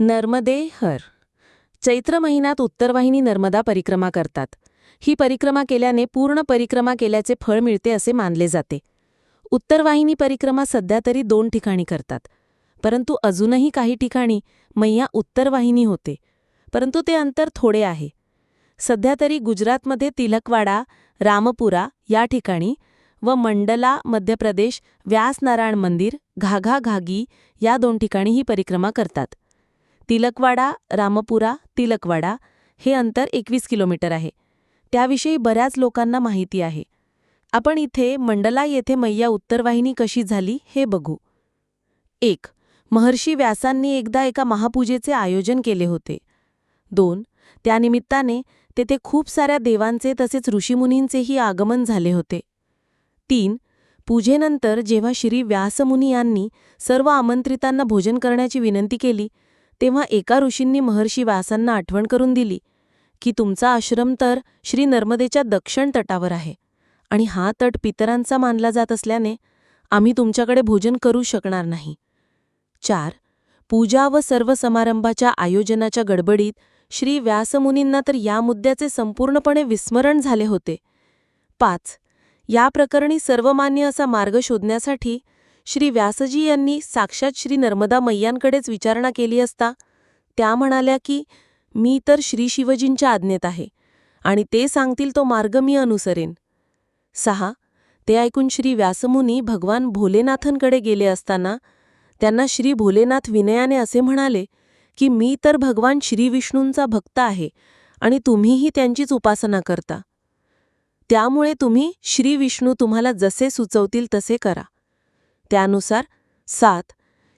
नर्मदे हर चैत्र महिन्यात उत्तरवाहिनी नर्मदा परिक्रमा करतात. ही परिक्रमा केल्याने पूर्ण परिक्रमा केल्याचे फळ मिळते असे मानले जाते. उत्तरवाहिनी परिक्रमा सध्या तरी दोन ठिकाणी करतात. परंतु अजूनही काही ठिकाणी मैया उत्तरवाहिनी होते. परंतु ते अंतर थोडे आहे. सध्या तरी गुजरातमध्ये तिलकवाडा रामपुरा या ठिकाणी व मंडला मध्य प्रदेश व्यासनारायण मंदिर घाघा घागी या दोन ठिकाणी ही परिक्रमा करतात. तिलकवाडा रामपुरा तिलकवाडा हे अंतर एकवीस किलोमीटर आहे. त्याविषयी बऱ्याच लोकांना माहिती आहे. आपण इथे मंडला येथे मैया उत्तरवाहिनी कशी झाली हे बघू. एक महर्षी व्यासांनी एकदा एका महापूजेचे आयोजन केले होते. दोन त्यानिमित्ताने तेथे खूप साऱ्या देवांचे तसेच ऋषीमुनींचेही आगमन झाले होते. तीन पूजेनंतर जेव्हा श्री व्यासमुनी यांनी सर्व आमंत्रितांना भोजन करण्याची विनंती केली तेव्हा एका ऋषींनी महर्षी व्यासांना आठवण करून दिली की तुमचा आश्रम तर श्री नर्मदेच्या दक्षिण तटावर आहे आणि हा तट पितरांचा मानला जात असल्याने आम्ही तुमच्याकडे भोजन करू शकणार नाही. चार. पूजा व सर्व समारंभाच्या आयोजनाच्या गडबडीत श्री व्यासमुनींना तर या मुद्द्याचे संपूर्णपणे विस्मरण झाले होते. पाच. या प्रकरणी सर्वमान्य असा मार्ग शोधण्यासाठी श्री व्यासजी यांनी साक्षात श्री नर्मदा मैयांकडेच विचारणा केली असता त्या म्हणाल्या की मी तर श्री शिवजींच्या आज्ञेत आहे आणि ते सांगतील तो मार्ग मी अनुसरेन. सहा ते ऐकून श्री व्यासमुनी भगवान भोलेनाथांकडे गेले असताना त्यांना श्री भोलेनाथ विनयाने असे म्हणाले की मी तर भगवान श्रीविष्णूंचा भक्त आहे आणि तुम्हीही त्यांचीच उपासना करता. त्यामुळे तुम्ही श्री विष्णू तुम्हाला जसे सुचवतील तसे करा. त्यानुसार सात.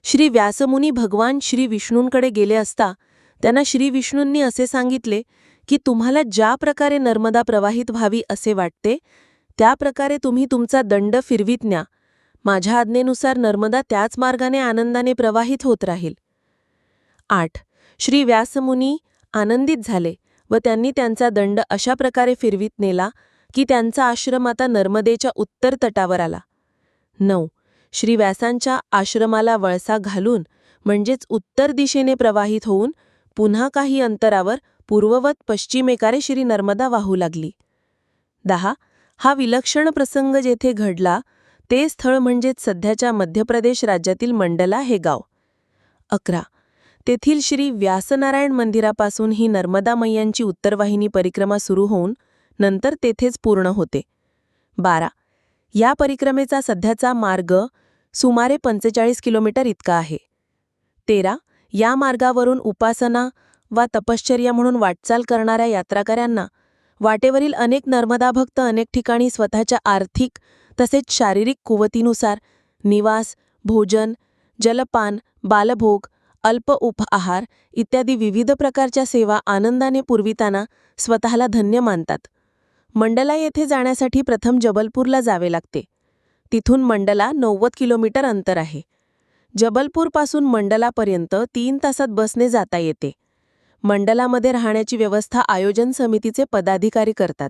श्री व्यासमुनी भगवान श्री विष्णूंकडे गेले असता त्यांना श्री विष्णूंनी असे सांगितले की तुम्हाला ज्या प्रकारे नर्मदा प्रवाहित व्हावी असे वाटते त्या प्रकारे तुम्ही तुमचा दंड फिरवीत न्या. माझ्या आज्ञेनुसार नर्मदा त्याच मार्गाने आनंदाने प्रवाहित होत राहील. आठ. श्री व्यासमुनी आनंदित झाले व त्यांनी त्यांचा दंड अशा प्रकारे फिरवीत नेला की त्यांचा आश्रम आता नर्मदेच्या उत्तर तटावर आला. नऊ. श्री व्यासांच्या आश्रमाला वळसा घालून म्हणजेच उत्तर दिशेने प्रवाहित होऊन पुन्हा काही अंतरावर पूर्ववत पश्चिमेकारे श्री नर्मदा वाहू लागली. दहा. हा विलक्षण प्रसंग जेथे घडला ते स्थळ म्हणजेच सध्याच्या मध्य प्रदेश राज्यातील मंडला हे गाव. अकरा. तेथील श्री व्यासनारायण मंदिरापासून ही नर्मदा मैयांची उत्तरवाहिनी परिक्रमा सुरू होऊन नंतर तेथेच पूर्ण होते. बारा. या परिक्रमेचा सध्याचा मार्ग सुमारे पंचेचाळीस किलोमीटर इतका आहे. तेरा या मार्गावरून उपासना वा तपश्चर्या म्हणून वाटचाल करणाऱ्या यात्राकऱ्यांना वाटेवरील अनेक नर्मदा भक्त अनेक ठिकाणी स्वतःच्या आर्थिक तसेच शारीरिक कुवतीनुसार निवास भोजन जलपान बालभोग अल्प उपआहार इत्यादी विविध प्रकारच्या सेवा आनंदाने पुरविताना स्वतःला धन्य मानतात. मंडला येथे जाण्यासाठी प्रथम जबलपूरला जावे लागते. तिथून मंडला नव्वद किलोमीटर अंतर आहे. जबलपूरपासून मंडलापर्यंत तीन तासात बसने जाता येते. मंडलामध्ये राहण्याची व्यवस्था आयोजन समितीचे पदाधिकारी करतात.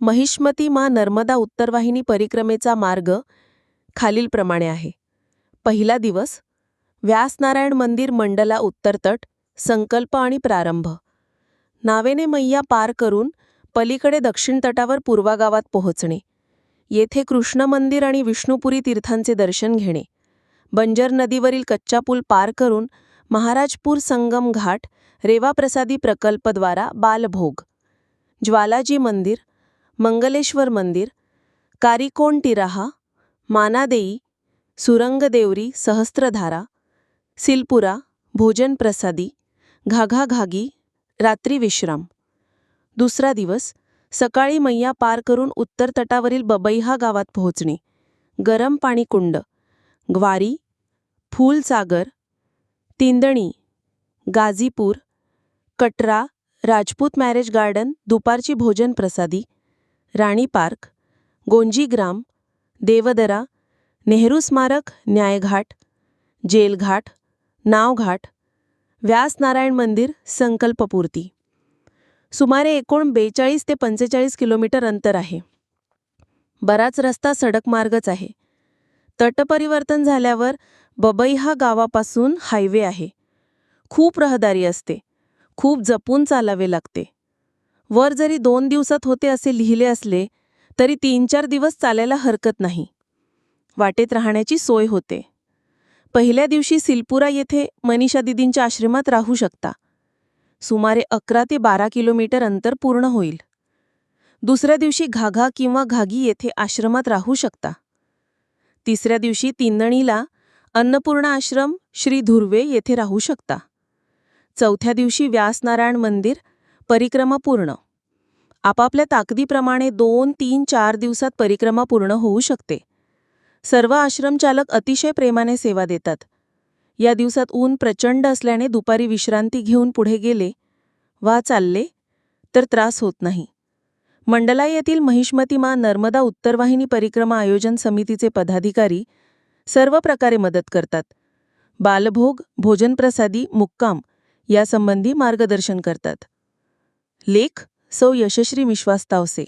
महिष्मती मा नर्मदा उत्तरवाहिनी परिक्रमेचा मार्ग खालीलप्रमाणे आहे. पहिला दिवस व्यासनारायण मंदिर मंडला उत्तरतट संकल्प आणि प्रारंभ. नावेने मैया पार करून पलीकडे दक्षिण तटावर पूर्वागावात पोहोचणे. येथे कृष्ण मंदिर आणि विष्णुपुरी तीर्थांचे दर्शन घेणे. बंजर नदीवरील कच्चा पूल पार करून महाराजपूर संगम घाट रेवाप्रसादी प्रकल्पद्वारा बालभोग. ज्वालाजी मंदिर मंगलेश्वर मंदिर कारिकोण टिराहा मानादेई सुरंगदेवरी सहस्त्रधारा सिलपुरा भोजन प्रसादी घाघाघागी रात्री विश्राम. दुसरा दिवस सकाळी मैया पार करून उत्तर तटावरील बबैहा गावात पोहोचणे गरम पाणी कुंड. ग्वारी फूलसागर तिंदणी गाझीपूर कटरा राजपूत मॅरेज गार्डन दुपारची भोजन प्रसादी राणी पार्क गोंजीग्राम देवदरा नेहरू स्मारक न्यायघाट जेलघाट नावघाट व्यासनारायण मंदिर संकल्पपूर्ती. सुमारे एकूण बेचाळीस ते पंचेचाळीस किलोमीटर अंतर आहे. बराच रस्ता सडक मार्गच आहे. तटपरिवर्तन झाल्यावर बबैहा गावापासून हायवे आहे. खूप रहदारी असते. खूप जपून चालावे लागते. वर जरी दोन दिवसात होते असे लिहिले असले तरी तीन चार दिवस चालायला हरकत नाही. वाटेत राहण्याची सोय होते. पहिल्या दिवशी सिलपुरा येथे मनीषा दिदींच्या आश्रमात राहू शकता. सुमारे अकरा ते बारा किलोमीटर अंतर पूर्ण होईल. दुसऱ्या दिवशी घाघा किंवा घागी येथे आश्रमात राहू शकता. तिसऱ्या दिवशी तिंदणीला अन्नपूर्णा आश्रम श्री धुर्वे येथे राहू शकता. चौथ्या दिवशी व्यासनारायण मंदिर परिक्रमा पूर्ण. आपापल्या ताकदीप्रमाणे दोन तीन चार दिवसात परिक्रमा पूर्ण होऊ शकते. सर्व आश्रमचालक अतिशय प्रेमाने सेवा देतात. या दिवसात ऊन प्रचंड असल्याने दुपारी विश्रांती घेऊन पुढे गेले. वा चालले. तर त्रास होत नाही. मंडला येथील महिष्मती मा नर्मदा उत्तरवाहिनी परिक्रमा आयोजन समितीचे पदाधिकारी सर्व प्रकारे मदत करतात. बालभोग भोजनप्रसादी मुक्काम यासंबंधी मार्गदर्शन करतात. लेख सौ यशश्री विश्वास तावसे.